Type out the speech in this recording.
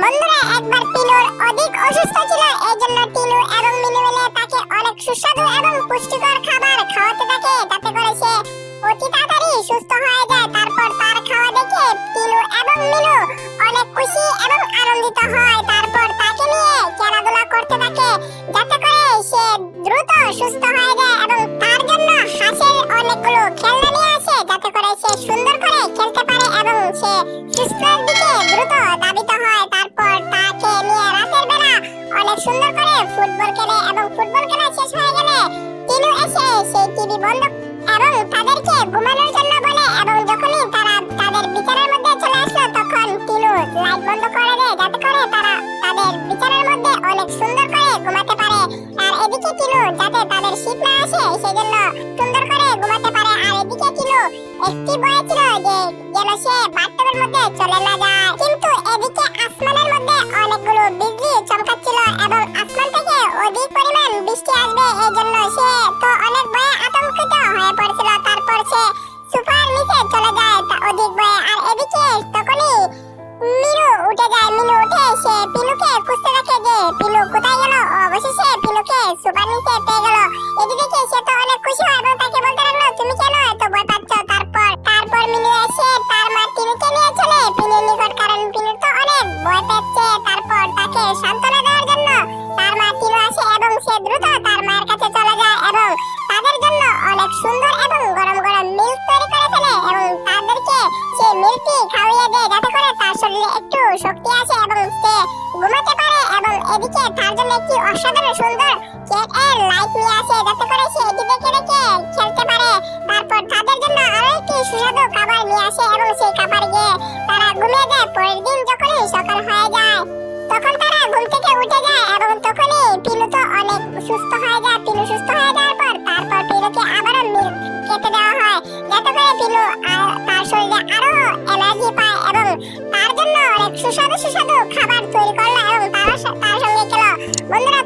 বন্ধুরা, একবার পিনুর অধিক অসুস্থ ছিল এই জন্য টিনু এবং মিনু মিলে তাকে অনেক সুস্বাদু এবং পুষ্টিকর খাবার খাওয়াতে থাকে। তাতে করে সে অতি তাড়াতাড়ি সুস্থ হয়ে যায়। তারপর তার খাওয়া দেখে টিনু এবং মিনু অনেক খুশি এবং আনন্দিত হয়। অনেক সুন্দর করে ফুটবল খেলে এবং ফুটবল খেলা শেষ হয়ে গেলে তিনু এসে সেই টিভি বন্ধ এবং তাদেরকে ঘুমানোর জন্য বলে এবং যখনই তারা তাদের বিছানার মধ্যে চলে আসলো, তখন তিনু লাইট বন্ধ করে দেয়, যাতে করে তারা তাদের বিছানার মধ্যে অনেক সুন্দর করে ঘুমাতে পারে। আর এদিকে তিনু যাতে তাদের শীত না আসে সেই জন্য সুন্দর করে ঘুমাতে পারে। আর এদিকে তিনু একটি বয়ে ছিল যে যেন সে বাথটবের মধ্যে চলে না যায়। সুপার পেয়ে গেল। এদিকে সে তো অনেক খুশি হয় এবং তাকে বলতে লাগল, তুমি কেন এত ভয় পাচ্ছ? তারপর তারপর মিনু এসে তার মা টিনুকে নিয়ে চলে। পিনুর নিকট, কারণ পিনু তো অনেক ভয় পাচ্ছে। তারপর তাকে সান্ত্বনা দেওয়ার জন্য তার মা টিনু আসে এবং সে দ্রুত তার মায়ের কাছে চলে যায় এবং তাদের জন্য অনেক সুন্দর এবং গরম গরম মিল্ক তৈরি করে ফেলে এবং তাদেরকে সেই মিল্কটি খাওয়িয়ে দেয়, যাতে করে তার শরীরে একটু শক্তি আসে এবং সে ঘুমাতে পারে এবং এদিকে তার জন্য একটি অসাধারণ সুন্দর কেক এর লাইট নিয়ে আসে, যাতে করে সে এটি দেখে দেখে খেলতে পারে। তারপর তাদের জন্য আরও একটি সুস্বাদু খাবার নিয়ে আসে এবং সেই খাবার গিয়ে তারা ঘুমিয়ে যায়। পরের দিন যখনই সকাল হয়ে যায়, তখন তারা ঘুম থেকে উঠে যায় এবং তখনই পিলু তো অনেক সুস্থ হয়ে যায়। পিলু সুস্থ হয়ে যাওয়ার পর তারপর পিলুকে আবারও মিল্ক খেতে দেওয়া হয়, যাতে করে পিলু তার শরীরে আরও এনার্জি পায় এবং তার জন্য অনেক সুস্বাদু সুস্বাদু খাবার তৈরি করল এবং তার সঙ্গে বন্ধুরা